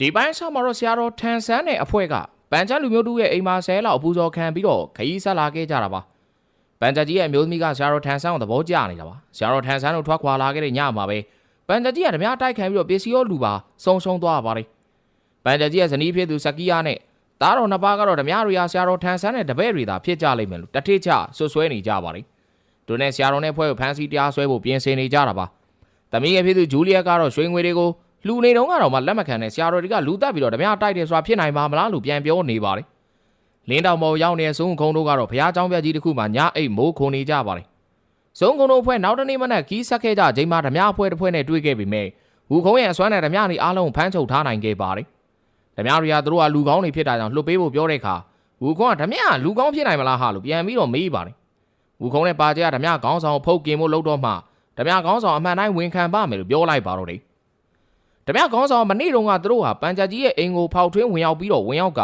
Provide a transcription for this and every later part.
ဒီပိုင်းဆောက်မှာတော့ဆရာတော်ထန်ဆန်းတဲ့အဖွဲ့ကပန်ချလူမျိုးတို့ရဲ့အိမ်မှာဆဲလောက်အပူဇော်ခံပြီးတော့ခရီးဆက်လာခဲ့ကြတာပါပန်ချကြီးရဲ့အမျိုးသမီးကဆရာတော်ထန်ဆန်းကိုသဘောကျနေတာပါဆရာတော်ထန်ဆန်းတို့ထွက်ခွာလာခဲ့တဲ့ညမှာပဲပန်ချကြီးကဓမြတိုက်ခံပြီးတော့ပစ္စည်းရောလူပါဆုံဆုံသွားပါလေပန်ချကြီးရဲ့ဇနီးဖြစ်သူစကီယာနဲ့သားတော်နှစ်ပါးကတော့ဓမြတွေရာဆရာတော်ထန်ဆန်းနဲ့တပည့်တွေသာဖြစ်ကြလိမ့်မယ်လို့တထိချဆွဆွဲနေကြပါလေသူနဲ့ဆရာတော်နဲ့ဖွဲ့ကိုဖမ်းဆီးတရားစွဲဖို့ပြင်ဆင်နေကြတာပါသမီးရဲ့ဖြစ်သူဂျူလီယာကတော့ရွှေငွေတွေကို လူနေတုံးကတော့မှလက်မခံတဲ့ဆရာတော်တွေကလူတက်ပြီးတော့ဓမြတိုက်တယ်ဆိုတာဖြစ်နိုင်ပါမလားလို့ပြန်ပြောနေပါတယ်။လင်းတောင်မော်ရောက်နေတဲ့စုံခုံတို့ကတော့ဘုရားကျောင်းပြကြီးတစ်ခုမှညအိတ်မိုးခုံနေကြပါတယ်။စုံခုံတို့အဖွဲ့နောက်တနေ့မနက်ကီးဆက်ခဲ့ကြချိန်မှာဓမြအဖွဲ့တစ်ဖွဲ့နဲ့တွေ့ခဲ့ပြီမဲ့ဟူခုံရဲ့အစွမ်းနဲ့ဓမြနေအားလုံးဖမ်းချုပ်ထားနိုင်ခဲ့ပါတယ်။ဓမြတွေကသူတို့ကလူကောင်းတွေဖြစ်တာကြောင့်လှုပ်ပေးဖို့ပြောတဲ့အခါဟူခုံကဓမြကလူကောင်းဖြစ်နိုင်မလားဟာလို့ပြန်ပြီးတော့မေးပါတယ်။ဟူခုံနဲ့ပါကျကဓမြခေါင်းဆောင်ဖုတ်ကင်ဖို့လှုပ်တော့မှဓမြခေါင်းဆောင်အမှန်တိုင်းဝန်ခံပါမယ်လို့ပြောလိုက်ပါတော့တယ်။ ဓမြခေါင်းဆောင်မနေ့တုန်းကသူတို့ဟာပန်ချာကြီးရဲ့အိမ်ကိုဖောက်ထွင်းဝင်ရောက်ပြီးတော့ဝင်ရောက်က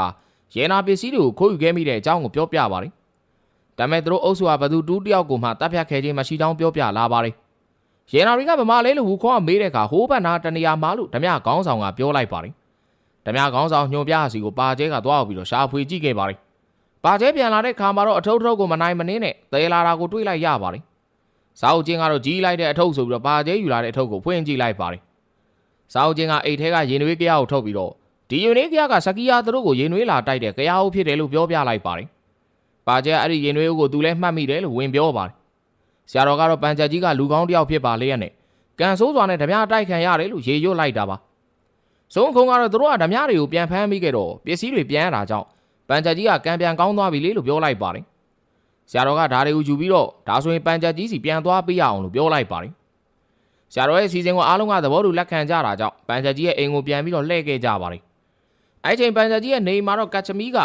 ရဲနာပစ္စည်းတွေကိုခိုးယူခဲ့မိတဲ့အကြောင်းကိုပြောပြပါတယ်။ဒါပေမဲ့သူတို့အုပ်စုကဘသူတူးတယောက်ကိုမှတပ်ဖြတ်ခဲ့ခြင်းမရှိကြောင်းပြောပြလာပါတယ်။ရဲနာတွေကဗမာလဲလို့ဟူခေါ်ကမေးတဲ့အခါဟိုးဘက်နာတနေရာမှာလို့ဓမြခေါင်းဆောင်ကပြောလိုက်ပါတယ်။ဓမြခေါင်းဆောင်ညွန်ပြစီကိုပါကျဲကသွားပြီးတော့ရှာဖွေကြည့်ခဲ့ပါတယ်။ပါကျဲပြန်လာတဲ့ခါမှာတော့အထုပ်ထုပ်ကိုမနိုင်မနှင်းနဲ့တဲလာတာကိုတွေးလိုက်ရပါတယ်။စာအုပ်ချင်းကတော့ကြီးလိုက်တဲ့အထုပ်ဆိုပြီးတော့ပါကျဲယူလာတဲ့အထုပ်ကိုဖွင့်ကြည့်လိုက်ပါတယ်။ စာအုပ်ချင်းကအိတ်ထဲကရင်နွေးကြရကိုထုတ်ပြီးတော့ဒီရင်နွေးကြရကစကီယာသူတို့ကိုရင်နွေးလာတိုက်တဲ့ကြရအုပ်ဖြစ်တယ်လို့ပြောပြလိုက်ပါတယ်။ပါကျက်အဲ့ဒီရင်နွေးကိုသူလည်းမှတ်မိတယ်လို့ဝင်ပြောပါတယ်။ဆရာတော်ကတော့ပန်ချက်ကြီးကလူကောင်းတစ်ယောက်ဖြစ်ပါလေရဲ့နဲ့ကန်ဆိုးစွာနဲ့ဓမြတိုက်ခံရတယ်လို့ရေရွတ်လိုက်တာပါ။စုံခုံကတော့သူတို့ကဓမြတွေကိုပြန်ဖမ်းမိခဲ့တော့ပစ္စည်းတွေပြန်ရတာကြောင့်ပန်ချက်ကြီးကကံပြန်ကောင်းသွားပြီလေလို့ပြောလိုက်ပါတယ်။ဆရာတော်ကဓာတွေကိုယူပြီးတော့ဒါဆိုရင်ပန်ချက်ကြီးစီပြန်သွားပေးရအောင်လို့ပြောလိုက်ပါတယ်။ ဆရာတော်ရဲ့အစီအစဉ်ကိုအားလုံးကသဘောတူလက်ခံကြတာကြောင့်ပန်ချက်ကြီးရဲ့အိမ်ကိုပြန်ပြီးတော့လှည့်ခဲ့ကြပါတယ်။အဲ့ချိန်ပန်ချက်ကြီးရဲ့နေအိမ်မှာတော့ကတ်ချမီက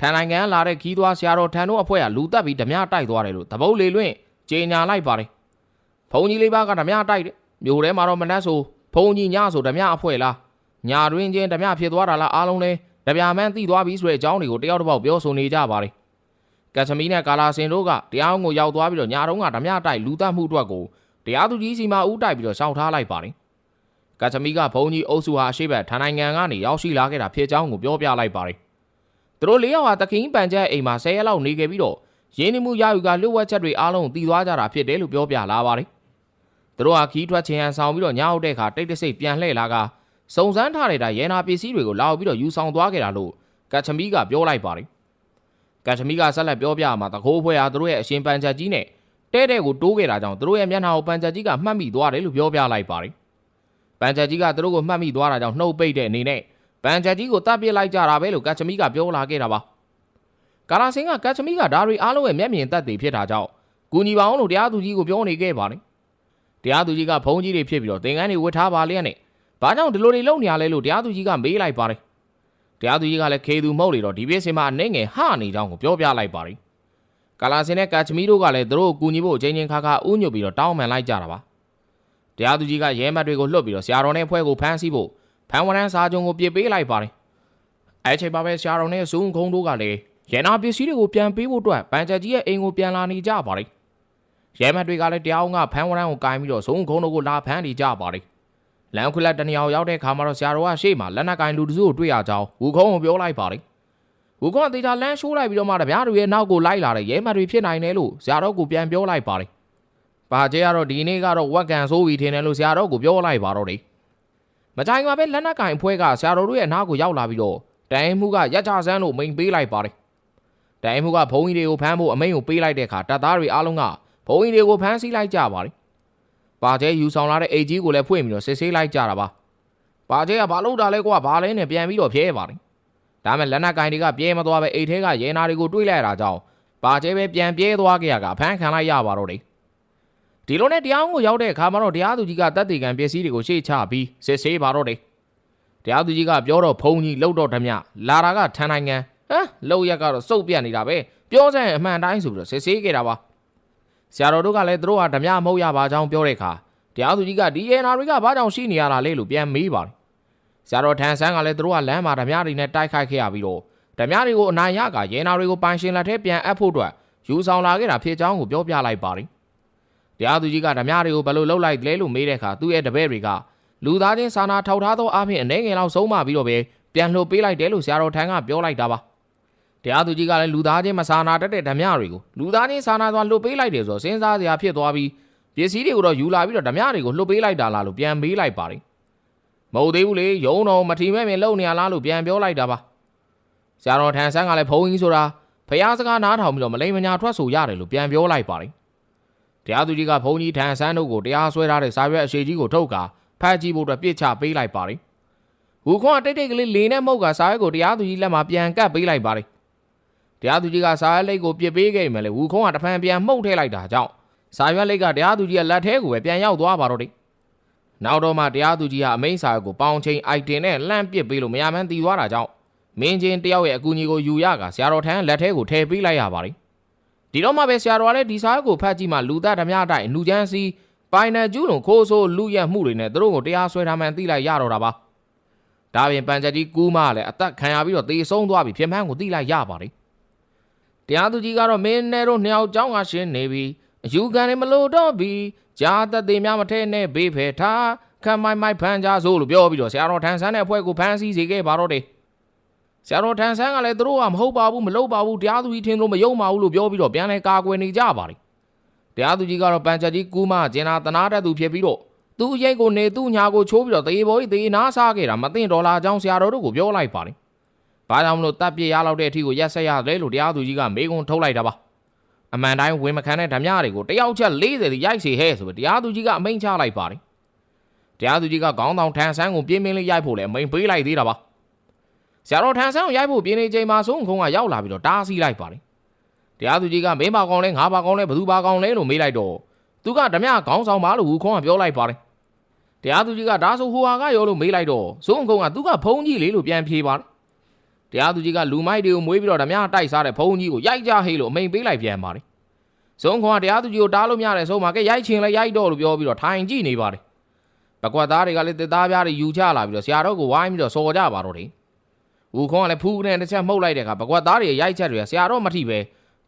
ထန်နိုင်ငံကလာတဲ့ခီးသွွားဆရာတော်ထန်တို့အဖွဲ့ကလူတက်ပြီးဓမြတိုက်သွားတယ်လို့သဘုတ်လေလွင့်ကြေညာလိုက်ပါတယ်။ဘုံကြီးလေးပါးကဓမြတိုက်တယ်။မြို့ထဲမှာတော့မနှက်ဆိုဘုံကြီးညဆိုဓမြအဖွဲ့လား။ညာတွင်ချင်းဓမြဖြစ်သွားတာလားအားလုံးလဲဓမြမန်းသိသွားပြီဆိုတဲ့အကြောင်းတွေကိုတယောက်တစ်ပေါက်ပြောဆိုနေကြပါတယ်။ကတ်ချမီနဲ့ကာလာစင်တို့ကတရားအောင်ကိုရောက်သွားပြီးတော့ညာတုန်းကဓမြတိုက်လူတက်မှုအတွက်ကို တရားသူကြီးစီမှာဦးတိုက်ပြီးတော့ရှောင်ထားလိုက်ပါတယ်။ကတ်ချမီကဘုံကြီးအုပ်စုဟာအရှိဘက်ဌာနိုင်ငံကနေရောက်ရှိလာခဲ့တာဖြစ်ကြောင်းကိုပြောပြလိုက်ပါတယ်။သူတို့လေးယောက်ဟာတခင်းပန်ချက်အိမ်မှာ10ရက်လောက်နေခဲ့ပြီးတော့ရင်းနှီးမှုရယူကလွတ်ဝက်ချက်တွေအားလုံးတည်သွားကြတာဖြစ်တယ်လို့ပြောပြလာပါတယ်။သူတို့ဟာခီးထွက်ခြင်းဟန်ဆောင်ပြီးတော့ညောက်တဲ့အခါတိတ်တဆိတ်ပြန်လှည့်လာကစုံစမ်းထားတဲ့တိုင်ရဲနာပစ္စည်းတွေကိုလာပြီးတော့ယူဆောင်သွားခဲ့တာလို့ကတ်ချမီကပြောလိုက်ပါတယ်။ကတ်ချမီကဆက်လက်ပြောပြမှာတကိုးဖွဲဟာသူတို့ရဲ့အရှင်ပန်ချက်ကြီးနဲ့ တဲ့တဲ့ကိုတိုးခဲ့တာကြောင့်သူတို့ရဲ့မျက်နှာကိုပန်ချက်ကြီးကမှတ်မိသွားတယ်လို့ပြောပြလိုက်ပါတယ်။ပန်ချက်ကြီးကသူတို့ကိုမှတ်မိသွားတာကြောင့်နှုတ်ပိတ်တဲ့အနေနဲ့ပန်ချက်ကြီးကိုတပ်ပစ်လိုက်ကြတာပဲလို့ကတ်ချမီကပြောလာခဲ့တာပါ။ကာလာစင်ကကတ်ချမီကဒါတွေအားလုံးရဲ့မျက်မြင်သက်သေဖြစ်တာကြောင့်ကူညီပါအောင်လို့တရားသူကြီးကိုပြောနေခဲ့ပါတယ်။တရားသူကြီးကဖုန်းကြီးတွေဖြစ်ပြီးတော့သင်္ကန်းတွေဝတ်ထားပါလျက်နဲ့ဘာကြောင့်ဒီလိုတွေလုပ်နေရလဲလို့တရားသူကြီးကမေးလိုက်ပါတယ်။တရားသူကြီးကလည်းခေသူမဟုတ်လေတော့ဒီပြစ်စင်မှာအနေငယ်ဟနေကြောင်းကိုပြောပြလိုက်ပါတယ်။ ကာလာစင်နဲ့ကာချမီတို့ကလည်းသူတို့ကိုကူညီဖို့အချင်းချင်းခါခါဥညွတ်ပြီးတော့တောင်းပန်လိုက်ကြတာပါတရားသူကြီးကရဲမတ်တွေကိုလှုပ်ပြီးတော့ဆရာတော်နဲ့ဖွဲ့ကိုဖမ်းဆီးဖို့ဖမ်းဝရမ်းစာချုပ်ကိုပြစ်ပေးလိုက်ပါတယ်အဲ့ချိန်မှာပဲဆရာတော်နဲ့ဇုံခုံတို့ကလည်းရဲနာပစ္စည်းတွေကိုပြန်ပေးဖို့အတွက်ပန်ချက်ကြီးရဲ့အိမ်ကိုပြန်လာနေကြပါတယ်ရဲမတ်တွေကလည်းတရားအောင်ကဖမ်းဝရမ်းကိုကင်ပြီးတော့ဇုံခုံတို့ကိုလာဖမ်းနေကြပါတယ်လမ်းခွလက်တနေရာကိုရောက်တဲ့ခါမှာတော့ဆရာတော်ကရှေ့မှာလက်နက်ကင်လူတစုကိုတွေ့ရကြောင်းဝူခုံးကိုပြောလိုက်ပါတယ် ဝူကွန်တေချာလမ်းရှိုးလိုက်ပြီးတော့မှတပြားတွေရဲ့နောက်ကိုလိုက်လာတဲ့ရဲမတ်တွေဖြစ်နိုင်တယ်လို့ဇာတော့ကိုပြန်ပြောလိုက်ပါတယ်။ဘာကျဲကတော့ဒီနေ့ကတော့ဝက်ကန်ဆိုးပြီးထင်တယ်လို့ဇာတော့ကိုပြောလိုက်ပါတော့တယ်။မကြိုင်မှာပဲလက်နက်ကင်အဖွဲ့ကဇာတော်တို့ရဲ့နောက်ကိုရောက်လာပြီးတော့တိုင်မှုကရက်ချဆန်းလို့မိန်ပေးလိုက်ပါတယ်။တိုင်မှုကဘုံကြီးတွေကိုဖမ်းဖို့အမိန့်ကိုပေးလိုက်တဲ့အခါတပ်သားတွေအားလုံးကဘုံကြီးတွေကိုဖမ်းဆီးလိုက်ကြပါတယ်။ဘာကျဲယူဆောင်လာတဲ့အိတ်ကြီးကိုလည်းဖွင့်ပြီးတော့စစ်ဆေးလိုက်ကြတာပါ။ဘာကျဲကဘာလို့တာလဲကွာဘာလဲနဲ့ပြန်ပြီးတော့ဖြဲပါတယ်။ ဒါမဲ့လက်နက်ကင်တွေကပြဲမသွားပဲအိတ်ထဲကရဲနာတွေကိုတွေးလိုက်ရတာကြောင့်ပါကျဲပဲပြန်ပြဲသွားကြရကအဖမ်းခံလိုက်ရပါတော့တယ်ဒီလိုနဲ့တရားရုံးကိုရောက်တဲ့အခါမှာတော့တရားသူကြီးကတပ်တေကံပစ္စည်းတွေကိုရှေ့ချပြီးစစ်ဆေးပါတော့တယ်တရားသူကြီးကပြောတော့ဖုံကြီးလှုပ်တော့ဓမြလာတာကထန်နိုင်ငံဟမ်လှုပ်ရက်ကတော့စုပ်ပြတ်နေတာပဲပြောစမ်းအမှန်တိုင်းဆိုပြီးတော့စစ်ဆေးခဲ့တာပါဆရာတော်တို့ကလည်းသူတို့ဟာဓမြမဟုတ်ရပါကြောင်းပြောတဲ့အခါတရားသူကြီးကဒီရဲနာတွေကဘာကြောင့်ရှိနေရတာလဲလို့ပြန်မေးပါတယ် ဆရာတော်ထန်ဆန်းကလည်းသူတို့ကလမ်းမှာဓမြတွေနဲ့တိုက်ခိုက်ခဲ့ရပြီးတော့ဓမြတွေကိုအနိုင်ရကရဲနာတွေကိုပိုင်ရှင်လက်ထဲပြန်အပ်ဖို့အတွက်ယူဆောင်လာခဲ့တာဖြစ်ကြောင်းကိုပြောပြလိုက်ပါတယ်။တရားသူကြီးကဓမြတွေကိုဘယ်လိုလုပ်လိုက်လဲလို့မေးတဲ့အခါသူ့ရဲ့တပည့်တွေကလူသားချင်းစာနာထောက်ထားသောအဖြစ်အနေငယ်လောက်ဆုံးမပြီးတော့ပဲပြန်လှုပ်ပေးလိုက်တယ်လို့ဆရာတော်ထန်ကပြောလိုက်တာပါ။တရားသူကြီးကလည်းလူသားချင်းမစာနာတတ်တဲ့ဓမြတွေကိုလူသားချင်းစာနာသွားလှုပ်ပေးလိုက်တယ်ဆိုတော့စဉ်းစားစရာဖြစ်သွားပြီးပစ္စည်းတွေကိုတော့ယူလာပြီးတော့ဓမြတွေကိုလှုပ်ပေးလိုက်တာလားလို့ပြန်မေးလိုက်ပါတယ်။ မဟုတ်သေးဘူးလေယုံတော်မထီမဲ့မြင်လုံနေရလားလို့ပြန်ပြောလိုက်တာပါဆရာတော်ထန်ဆန်းကလည်းဘုန်းကြီးဆိုတာဖះစကားနားထောင်ပြီးတော့မလိမ္မညာထွက်ဆိုရတယ်လို့ပြန်ပြောလိုက်ပါတယ်တရားသူကြီးကဘုန်းကြီးထန်ဆန်းတို့ကိုတရားစွဲထားတဲ့စာရွက်အရှိကြီးကိုထုတ်ကာဖတ်ကြည့်ဖို့အတွက်ပြစ်ချပေးလိုက်ပါတယ်ဟူခွန်ကတိတ်တိတ်ကလေးလေနဲ့မှုတ်ကစာရွက်ကိုတရားသူကြီးလက်မှာပြန်ကပ်ပေးလိုက်ပါတယ်တရားသူကြီးကစာရွက်လိတ်ကိုပြစ်ပေးခဲ့မယ်လေဟူခွန်ကတဖန်ပြန်မှုတ်ထည့်လိုက်တာကြောင့်စာရွက်လိတ်ကတရားသူကြီးရဲ့လက်ထဲကိုပဲပြန်ရောက်သွားပါတော့တယ် နောက်တော့မှတရားသူကြီးကအမိန့်စာကိုပေါင်ချိန်အိုက်တင်နဲ့လှမ်းပစ်ပေးလို့မရမှန်းတီသွားတာကြောင့်မင်းချင်းတယောက်ရဲ့အကူအညီကိုယူရကဆရာတော်ထန်းလက်ထဲကိုထည့်ပေးလိုက်ရပါတယ်ဒီတော့မှပဲဆရာတော်ကလည်းဒီစာကိုဖတ်ကြည့်မှလူသားဓမြအတိုင်းအလူချမ်းစီပိုင်နယ်ကျူးလွန်ခိုးဆိုးလူရက်မှုတွေနဲ့သူတို့ကိုတရားစွဲထားမှန်းသိလိုက်ရတော့တာပါဒါပြင်ပန်ချက်ကြီးကူးမလည်းအသက်ခံရပြီးတော့သေဆုံးသွားပြီဖြစ်မှန်းကိုသိလိုက်ရပါတယ်တရားသူကြီးကတော့မင်းနဲ့တို့နှစ်ယောက်ကြောင်းကရှင်းနေပြီ အယူခံနေမလို့တော့ပြီဂျာသက်သေးများမထဲနဲ့ဘေးဖယ်ထားခံမိုင်းမိုင်းဖန်ကြဆိုလို့ပြောပြီးတော့ဆရာတော်ထန်ဆန်းတဲ့အဖွဲ့ကိုဖမ်းဆီးစေခဲ့ပါတော့တယ်ဆရာတော်ထန်ဆန်းကလည်းသူတို့ကမဟုတ်ပါဘူးမလုပ်ပါဘူးတရားသူကြီးထင်လို့မယုံပါဘူးလို့ပြောပြီးတော့ပြန်လဲကာကွယ်နေကြပါတယ်တရားသူကြီးကတော့ပန်ချက်ကြီးကူးမကျင်နာတနာတတ်သူဖြစ်ပြီးတော့သူ့ရိတ်ကိုနေသူ့ညာကိုချိုးပြီးတော့တေဘော်ကြီးတေနာစားခဲ့တာမသိဒေါ်လာအကြောင်းဆရာတော်တို့ကိုပြောလိုက်ပါတယ်ဘာကြောင့်မလို့တပ်ပြရလောက်တဲ့အထိကိုရက်ဆက်ရတယ်လို့တရားသူကြီးကမေးခွန်းထုတ်လိုက်တာပါ အမှန်တိုင်းဝင်မခံတဲ့ဓမြတွေကိုတယောက်ချက်40တိရိုက်စီဟဲဆိုပြီးတရားသူကြီးကအမိန့်ချလိုက်ပါတယ်တရားသူကြီးကခေါင်းဆောင်ထန်ဆန်းကိုပြင်းပြင်းလေးရိုက်ဖို့လည်းအမိန့်ပေးလိုက်သေးတာပါဆရာတော်ထန်ဆန်းကိုရိုက်ဖို့ပြင်းနေချိန်မှာဆုံးခုံကရောက်လာပြီးတော့တားဆီးလိုက်ပါတယ်တရားသူကြီးကမင်းပါကောင်းလဲငါပါကောင်းလဲဘသူပါကောင်းလဲလို့မေးလိုက်တော့သူကဓမြခေါင်းဆောင်ပါလို့ဟူခေါင်းကပြောလိုက်ပါတယ်တရားသူကြီးကဒါဆိုဟိုဟာကရောလို့မေးလိုက်တော့ဆုံးခုံကသူကဖုံးကြီးလေးလို့ပြန်ဖြေပါတယ် တရားသူကြီးကလူမိုက်တွေကိုမွေးပြီးတော့ဓမြတိုက်စားတဲ့ဖုံးကြီးကိုရိုက်ကြဟေးလို့အမိန့်ပေးလိုက်ပြန်ပါတယ်ဇုံခွန်ကတရားသူကြီးကိုတားလို့မရတဲ့ဆုံးမှာကဲရိုက်ချင်လဲရိုက်တော့လို့ပြောပြီးတော့ထိုင်ကြည့်နေပါတယ်။ပကွက်သားတွေကလည်းတစ်သားပြားတွေယူချလာပြီးတော့ဆရာတော်ကိုဝိုင်းပြီးတော့စော်ကြပါတော့တယ်။ဦးခွန်ကလည်းဖူးနဲ့တစ်ချက်မှုတ်လိုက်တဲ့အခါပကွက်သားတွေရိုက်ချက်တွေကဆရာတော်မထိပဲ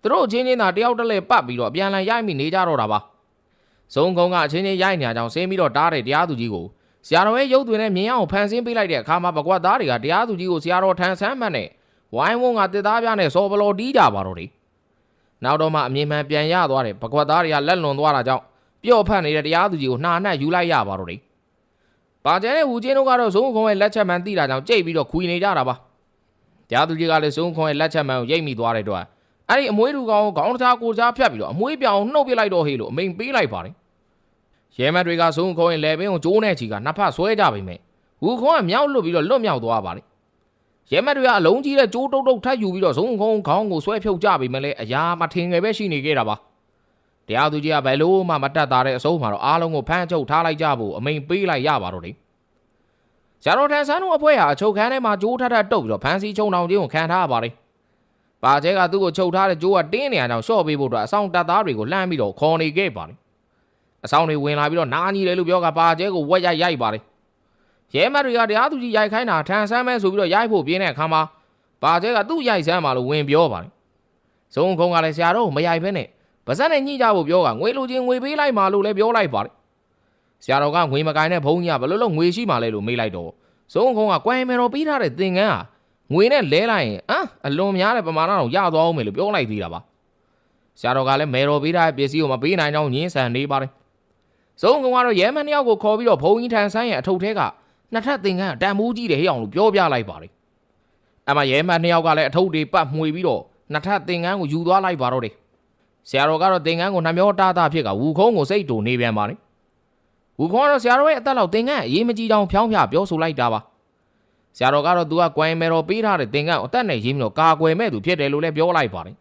သူတို့ချင်းချင်းသာတယောက်တစ်လဲပတ်ပြီးတော့ပြန်လည်ရိုက်မိနေကြတော့တာပါ။ဇုံခွန်ကအချင်းချင်းရိုက်နေကြအောင်ဆင်းပြီးတော့တားတဲ့တရားသူကြီးကို ဆရာတော်ရဲ့ရုပ်သွင်းနဲ့မြင်အောင်ဖန်ဆင်းပေးလိုက်တဲ့အခါမှာပကွက်သားတွေကတရားသူကြီးကိုဆရာတော်ထန်ဆန်းမှတ်နဲ့ဝိုင်းဝန်းကတစ်သားပြားနဲ့စော်ဘလော်တီးကြပါတော့တယ်။နောက်တော့မှအမြင်မှန်ပြန်ရသွားတယ်ပကွက်သားတွေကလက်လွန်သွားတာကြောင့်ပျော့ဖက်နေတဲ့တရားသူကြီးကိုနှာနှက်ယူလိုက်ရပါတော့တယ်။ပါကျဲတဲ့ဝူချင်းတို့ကတော့ဇုံခွန်ရဲ့လက်ချက်မှန်သိတာကြောင့်ကြိတ်ပြီးတော့ခွေနေကြတာပါ။တရားသူကြီးကလည်းဇုံခွန်ရဲ့လက်ချက်မှန်ကိုရိတ်မိသွားတဲ့အတွက်အဲ့ဒီအမွေးတူကောင်ကိုခေါင်းတစ်ချာကိုယ်တစ်ချာဖြတ်ပြီးတော့အမွေးပြောင်နှုတ်ပစ်လိုက်တော့ဟေးလို့အမိန်ပေးလိုက်ပါတယ်။ ရဲမတ်တွေကဇုံခွန်ရဲ့လေပင်ကိုကျိုးနဲ့ချီကနှစ်ဖက်ဆွဲကြပေမဲ့ဝူခွန်ကမြောက်လွတ်ပြီးတော့လွတ်မြောက်သွားပါတယ်။ရဲမတ်တွေကအလုံးကြီးတဲ့ကျိုးတုတ်တုတ်ထပ်ယူပြီးတော့ဇုံခွန်ခေါင်းကိုဆွဲဖြုတ်ကြပေမဲ့လည်းအရာမထင်ငယ်ပဲရှိနေခဲ့တာပါ။တရားသူကြီးကဘယ်လို့မှမတတ်တာတဲ့အစိုးမှာတော့အားလုံးကိုဖမ်းချုပ်ထားလိုက်ကြဖို့အမိန်ပေးလိုက်ရပါတော့တယ်။ဆရာတော်ထန်ဆန်းတို့အဖွဲ့ဟာအချုပ်ခန်းထဲမှာကြိုးထထတုတ်ပြီးတော့ဖမ်းဆီးချုံအောင်ခြင်းကိုခံထားရပါတယ်။ပါကျဲကသူ့ကိုချုပ်ထားတဲ့ကြိုးကတင်းနေရအောင်ရှော့ပေးဖို့အတွက်အဆောင်တပ်သားတွေကိုလှမ်းပြီးတော့ခေါ်နေခဲ့ပါတယ်။ အဆောင်တွေဝင်လာပြီးတော့နားကြီးတယ်လို့ပြောကပါကျဲကိုဝက်ရိုက်ရိုက်ပါတယ်။ရဲမတ်တွေကတရားသူကြီးရိုက်ခိုင်းတာထန်ဆန်းမဲဆိုပြီးတော့ရိုက်ဖို့ပြင်းတဲ့အခါမှာပါကျဲကသူ့ရိုက်ဆန်းမှာလို့ဝင်ပြောပါတယ်။ဇုံခုံကလည်းဆရာတော်ကိုမရိုက်ဖဲနဲ့ဗဇက်နဲ့ညှိကြဖို့ပြောကငွေလိုချင်းငွေပေးလိုက်မှာလို့လည်းပြောလိုက်ပါတယ်။ဆရာတော်ကငွေမကင်တဲ့ဘုန်းကြီးကဘယ်လိုလုပ်ငွေရှိမှလဲလို့မေးလိုက်တော့ဇုံခုံကကွယ်မယ်တော်ပြီးထားတဲ့သင်္ကန်းဟာငွေနဲ့လဲလိုက်ရင်အမ်အလွန်များတဲ့ပမာဏတော့ရသွားအောင်မယ်လို့ပြောလိုက်သေးတာပါ။ဆရာတော်ကလည်းမယ်တော်ပေးထားတဲ့ပစ္စည်းကိုမပေးနိုင်တော့ညင်းဆန်နေပါတယ်။ ဇုံကုံကတော့ရဲမန်တယောက်ကိုခေါ်ပြီးတော့ဘုံကြီးထန်ဆန်းရဲ့အထုပ်ထဲကနှစ်ထပ်သင်္ကန်းတန်မိုးကြီးတယ်ဟဲ့အောင်လို့ပြောပြလိုက်ပါတယ်။အမရဲမန်တယောက်ကလည်းအထုပ်တွေပတ်မှွေပြီးတော့နှစ်ထပ်သင်္ကန်းကိုယူသွားလိုက်ပါတော့တယ်။ဆရာတော်ကတော့သင်္ကန်းကိုနှမျောတာတာဖြစ်ကဝူခုံးကိုစိတ်တူနေပြန်ပါတယ်။ဝူခုံးကတော့ဆရာတော်ရဲ့အသက်လောက်သင်္ကန်းအရေးမကြီးတောင်ဖြောင်းဖြပြောဆိုလိုက်တာပါ။ဆရာတော်ကတော့သူကကွိုင်းမဲတော်ပေးထားတဲ့သင်္ကန်းအသက်နဲ့ရင်းပြီးတော့ကာကွယ်မဲ့သူဖြစ်တယ်လို့လည်းပြောလိုက်ပါတယ်